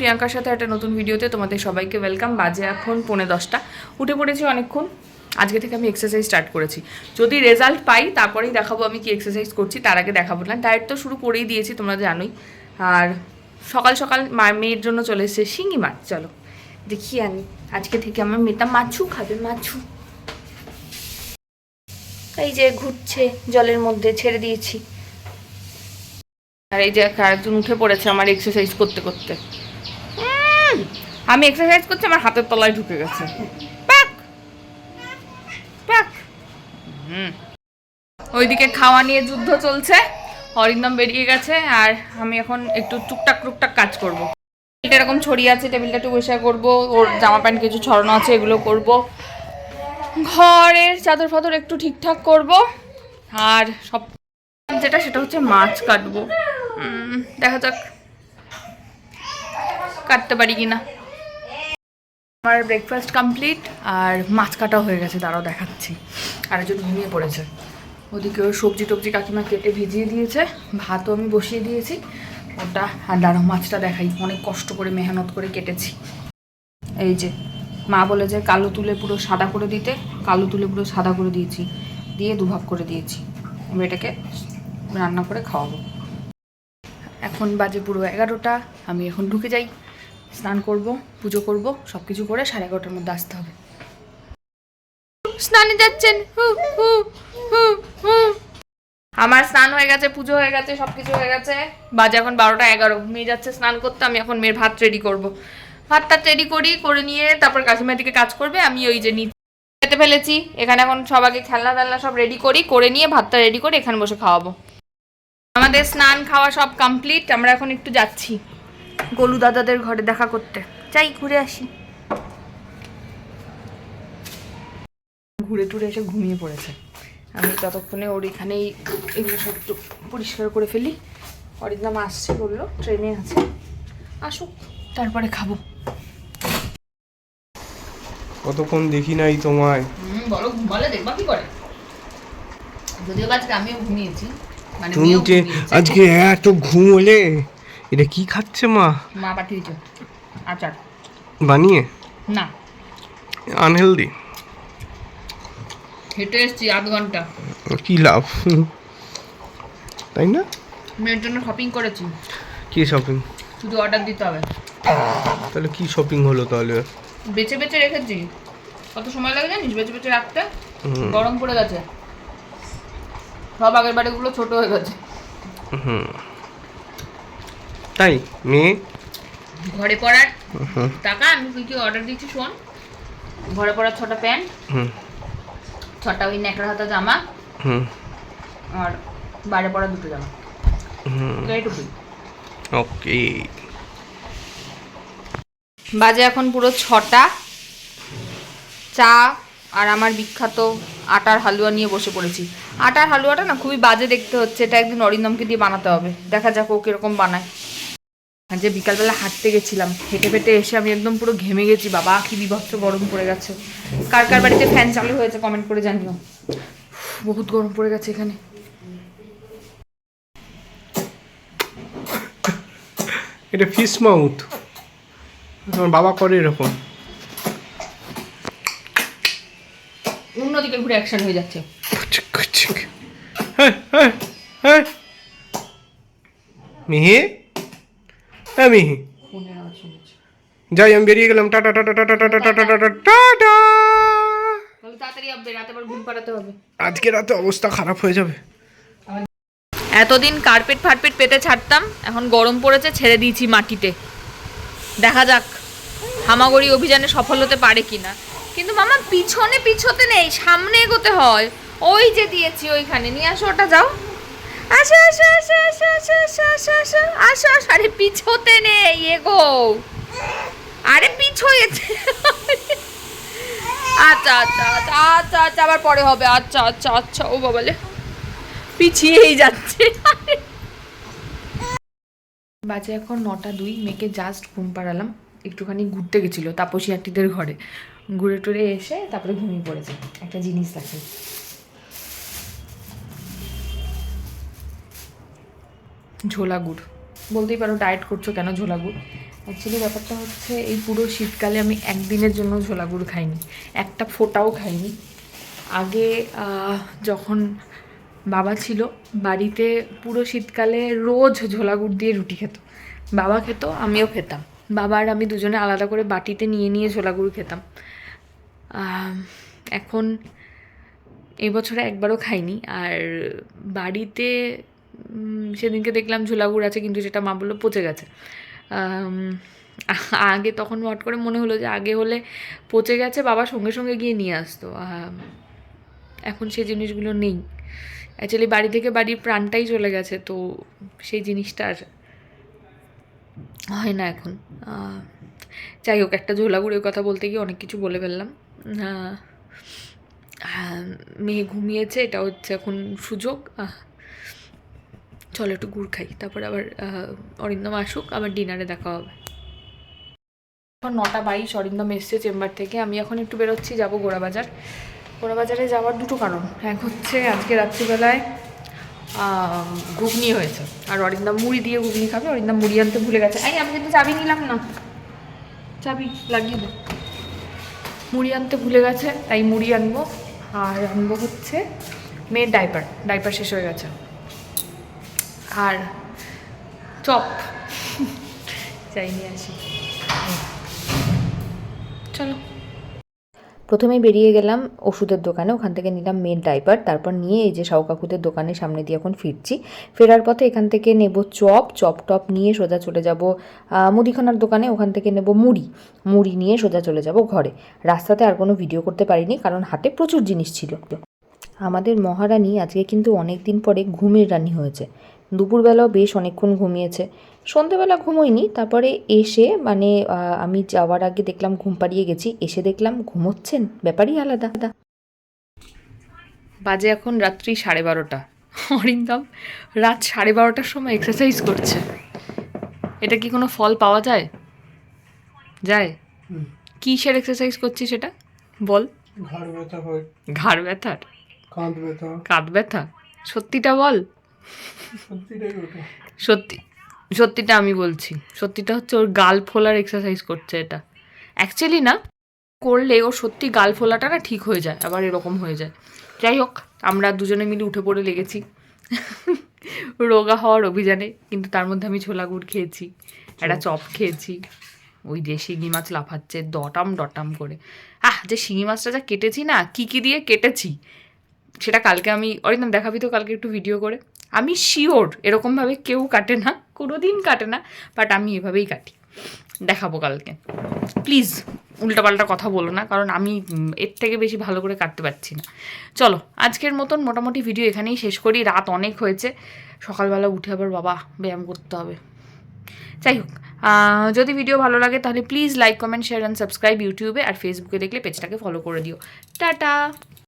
প্রিয়াঙ্কার সাথে একটা নতুন ভিডিওতে তোমাদের সবাইকে ওয়েলকাম বাজে এখন পৌনে দশটা। উঠে পড়েছি অনেকক্ষণ। আজকে থেকে আমি এক্সারসাইজ স্টার্ট করেছি। যদি রেজাল্ট পাই, তারপরেই দেখাবো আমি কি এক্সারসাইজ করছি। তার আগে দেখাবো। না ডায়েট তো শুরু করেই দিয়েছি, তোমরা জানোই। আর সকাল সকাল মা, মেয়ের জন্য চলে এসেছে শিঙি মাছ। চলো, দেখি আমি। আজকে থেকে আমার মেয়েটা মাছু খাবে, মাছু। এই যে ঘুরছে, জলের মধ্যে ছেড়ে দিয়েছি। আর এই যে একজন উঠে পড়েছে আমার এক্সারসাইজ করতে করতে। আমি এক্সারসাইজ করছি, আমার হাতের তলায় ঢুকে গেছে। প্যাক প্যাক হুম। ওইদিকে খাওয়া নিয়ে যুদ্ধ চলছে হরিন্দম বেরিয়ে গেছে, আর আমি এখন একটু টুকটাক টুকটাক কাজ করব। এটা এরকম ছড়িয়ে আছে টেবিলটা একটু বসে করব, ওর জামা প্যান্ট কিছু ছড়ানো আছে, এগুলো করব। ঘরের চাদর ফাদর একটু ঠিকঠাক করব, আর সব যেটা সেটা হচ্ছে মাছ কাটবো। দেখা যাক, কাটতে পারি কিনা। আমার ব্রেকফাস্ট কমপ্লিট আর মাছ কাটা হয়ে গেছে তারাও দেখাচ্ছি। আর একজন ঘুমিয়ে পড়েছে। ওদিকে ওর সবজি টবজি কাকিমা কেটে ভিজিয়ে দিয়েছে, ভাতও আমি বসিয়ে দিয়েছি। ওটা আর দাঁড়াও মাছটা দেখাই, অনেক কষ্ট করে মেহনত করে কেটেছি। এই যে, মা বলে যে কালো তুলে পুরো সাদা করে দিতে, কালো তুলে পুরো সাদা করে দিয়েছি, দিয়ে দুভাগ করে দিয়েছি। আমি এটাকে রান্না করে খাওয়াবো। এখন বাজে পুরো এগারোটা, আমি এখন ঢুকে যাই। স্নান করব, পুজো করব সব কিছু করে সাড়ে এগারোটার মধ্যে আসতে হবে। স্নানে যাচ্ছেন। আমার স্নান হয়ে গেছে, পুজো হয়ে গেছে সব কিছু হয়ে গেছে। বাজে এখন বারোটা এগারো। মেয়ে যাচ্ছে স্নান করতে, আমি এখন মেয়ের ভাত রেডি করব। ভাতটা রেডি করি, করে নিয়ে তারপর কাকিমার দিকে কাজ করবে, আমি ওই যে নিচে খেতে ফেলেছি। এখানে এখন সবাইকে খেলনা টেলনা সব রেডি করি, করে নিয়ে ভাতটা রেডি করে এখানে বসে খাওয়াবো। আমাদের স্নান খাওয়া সব কমপ্লিট আমরা এখন একটু যাচ্ছি। গোলু দাদাদের ঘরে দেখা করতে। চাই ঘুরে আসি। ঘুরে টুরে এসে ঘুমিয়ে পড়েছে। আমি ততক্ষণে ওর এখানেই এগুলো সব একটু পরিষ্কার করে ফেলি। অরিন্দম আসছে বলল ট্রেনে আছে। আসুক তারপরে খাব। কতক্ষণ দেখি নাই তোমায়। হুম বলো ঘুমালে দেখবা কি করে? যদিও আজকে আমিও ঘুমিয়েছি মানে। আজকে এত ঘুমোলে এটা কি খাচ্ছে মা? মা পাঠিয়েছে আচার। বানিয়ে? না। আনহেলদি হেঁটে এসছি আধ ঘণ্টা। কি লাভ? তাই না? মেয়ের জন্য শপিং করেছি। কি শপিং শুধু অর্ডার দিতে হবে। তাহলে কি শপিং হলো তাহলে? বেছে বেছে রেখেছি। কত সময় লাগে জানিস? বেছে বেছে রাখতে। গরম পড়ে গেছে। সব আগের বাড়িগুলো ছোট হয়ে গেছে। হুম। তাই? মেয়ে ঘরে পড়ার টাকা আমি কি কি অর্ডার দিচ্ছি শোন। ঘরে পড়ার ছটা প্যান্ট হুম। ছটা ওই ন্যাকড়া হাতা জামা হুম। আর বাইরে পড়া দুটো জামা। এইটুকুই ওকে। বাজে এখন পুরো ছটা। চা আর আমার বিখ্যাত আটার হালুয়া নিয়ে বসে পড়েছি। আটার হালুয়াটা না খুবই বাজে দেখতে হচ্ছে। এটা একদিন অরিন্দমকে দিয়ে বানাতে হবে। দেখা যাক ও কীরকম বানায়। যে বিকালবেলা হাঁটতে গেছিলাম হেঁটে ফেটে এসে আমি একদম পুরো ঘেমে গেছি বাবা কি বিভৎস গরম পড়ে গেছে। কার কার বাড়িতে ফ্যান চালু হয়েছে কমেন্ট করে জানিও। বহুত গরম পড়ে গেছে এখানে। এটা ফিশ মাউথ আমার বাবা করে এরকম। অন্যদিকে ঘুরে অ্যাকশন হয়ে যাচ্ছে। হ্যাঁ হ্যাঁ হ্যাঁ। মিহি শুনেছি। যাই আমি বেরিয়ে গেলাম। Tata tata tata tata tata tata tata আজকে রাতে অবস্থা খারাপ হয়ে যাবে। এতদিন কার্পেট ফার্পেট পেতে ছাড়তাম এখন গরম পড়েছে ছেড়ে দিয়েছি মাটিতে। দেখা যাক হামাগড়ি অভিযানে সফল হতে পারে কিনা। কিন্তু মামা পিছনে পিছতে নেই সামনে এগোতে হয়। ওই যে দিয়েছি ওইখানে নিয়ে আসো ওটা যাও। আসো আসো আসো পিছোতে নেই এগো আরে পিছোয়েছে। আচ্ছা আচ্ছা আচ্ছা আচ্ছা আচ্ছা আবার পরে হবে। আচ্ছা আচ্ছা আচ্ছা ও বাবালে। পিছিয়েই যাচ্ছে। বাজে এখন নটা দুই, মেয়েকে জাস্ট ঘুম পাড়ালাম। একটুখানি ঘুরতে গেছিল তাপসী আন্টিদের ঘরে। ঘুরে টুরে এসে তারপরে ঘুমিয়ে পড়েছে। একটা জিনিস দেখে। ঝোলা গুড়। বলতেই পারো ডায়েট করছ কেন ঝোলা গুড় অ্যাকচুয়ালি ব্যাপারটা হচ্ছে এই পুরো শীতকালে আমি একদিনের জন্য ঝোলা গুড় খাইনি, একটা ফোঁটাও খাইনি। আগে যখন বাবা ছিল, বাড়িতে পুরো শীতকালে রোজ ঝোলা গুড় দিয়ে রুটি খেত। বাবা খেত, আমিও খেতাম। বাবা আর আমি দুজনে আলাদা করে বাটিতে নিয়ে নিয়ে ঝোলা গুড় খেতাম এখন এবছরে একবারও খাইনি। আর বাড়িতে সেদিনকে দেখলাম ঝোলা গুড় আছে, কিন্তু সেটা মা বলল পচে গেছে। আগে তখন হট করে মনে হলো যে আগে হলে পচে গেছে, বাবা সঙ্গে সঙ্গে গিয়ে নিয়ে আসতো। এখন সেই জিনিসগুলো নেই। অ্যাকচুয়ালি বাড়ি থেকে বাড়ির প্রাণটাই চলে গেছে, তো সেই জিনিসটা আর হয় না এখন। যাই হোক, একটা ঝোলা গুড়ের কথা বলতে গিয়ে অনেক কিছু বলে ফেললাম। মেয়ে ঘুমিয়েছে, এটা হচ্ছে এখন সুযোগ। চলো একটু গুড় খাই, তারপর আবার অরিন্দম আসুক, আবার ডিনারে দেখা হবে। এখন নটা বাইশ, অরিন্দম এসছে চেম্বার থেকে, আমি এখন একটু বেরোচ্ছি, যাব গোড়াবাজার। গোড়াবাজারে যাওয়ার দুটো কারণ। এক হচ্ছে আজকে রাত্রিবেলায় ঘুগনি হয়েছে, আর অরিন্দম মুড়ি দিয়ে ঘুগনি খাবে, অরিন্দম মুড়ি আনতে ভুলে গেছে। এই, আমি কিন্তু চাবি নিলাম না। চাবি লাগিয়ে মুড়ি আনতে ভুলে গেছে, তাই মুড়ি আনব। আর আনব হচ্ছে মেয়ের ডাইপার ডাইপার শেষ হয়ে গেছে। আর চপ। চাই নিয়ে আসি। চলো। প্রথমে বেরিয়ে গেলাম ওষুধের দোকানে, ওখান থেকে নিলাম মেয়ের ডাইপার তারপর নিয়ে এই যে শাওকাকুদের দোকানের সামনে দিয়ে এখন ফিরছি। ফেরার পথে এখান থেকে নেব চপ চপ টপ নিয়ে সোজা চলে যাব মুদিখানার দোকানে, ওখান থেকে নেব মুড়ি। মুড়ি নিয়ে সোজা চলে যাব ঘরে। রাস্তাতে আর কোনো ভিডিও করতে পারিনি, কারণ হাতে প্রচুর জিনিস ছিল। আমাদের মহারানী আজকে কিন্তু অনেক দিন পরে ঘুমের রানী হয়েছে। দুপুরবেলাও বেশ অনেকক্ষণ ঘুমিয়েছে। সন্ধেবেলা ঘুমোইনি তারপরে এসে মানে আমি যাওয়ার আগে দেখলাম ঘুম পাড়িয়ে গেছি এসে দেখলাম ঘুমোচ্ছেন ব্যাপারই আলাদা। বাজে এখন রাত্রি সাড়ে বারোটা। অরিন্দম রাত সাড়ে বারোটার সময় এক্সারসাইজ করছে। এটা কি কোনো ফল পাওয়া যায়? যায়। কিসের এক্সারসাইজ করছিস সেটা? বল। ঘাড় ব্যথা হয়। ঘাড় ব্যথার? কাঁধ ব্যথা। কাঁধ ব্যথা? সত্যিটা বল। সত্যি সত্যিটা আমি বলছি। সত্যিটা হচ্ছে ওর গাল ফোলার এক্সারসাইজ করছে এটা। অ্যাকচুয়ালি না করলে ওর সত্যি গাল ফোলাটা না ঠিক হয়ে যায় আবার এরকম হয়ে যায়। যাই হোক আমরা দুজনে মিলে উঠে পড়ে লেগেছি। রোগা হওয়ার অভিযানে কিন্তু তার মধ্যে আমি ছোলা গুড় খেয়েছি একটা চপ খেয়েছি। ওই যে শিঙি মাছ লাফাচ্ছে ডটাম ডটাম করে। আহ যে শিঙি মাছটা যা কেটেছি না কী কী দিয়ে কেটেছি? সেটা কালকে আমি, অরিন্দম দেখাবি তো কালকে একটু ভিডিও করে। আমি শিওর এরকমভাবে কেউ কাটে না কোনো দিন কাটে না বাট আমি এভাবেই কাটি। দেখাবো কালকে। প্লিজ উল্টাপাল্টা কথা বলো না, কারণ আমি এর থেকে বেশি ভালো করে কাটতে পারছি না। চলো, আজকের মতন মোটামুটি ভিডিও এখানেই শেষ করি, রাত অনেক হয়েছে। সকালবেলা উঠে আবার বাবা ব্যায়াম করতে হবে। যাই হোক যদি ভিডিও ভালো লাগে তাহলে please like comment share and subscribe ইউটিউবে আর ফেসবুকে দেখলে পেজটাকে ফলো করে দিও। টাটা!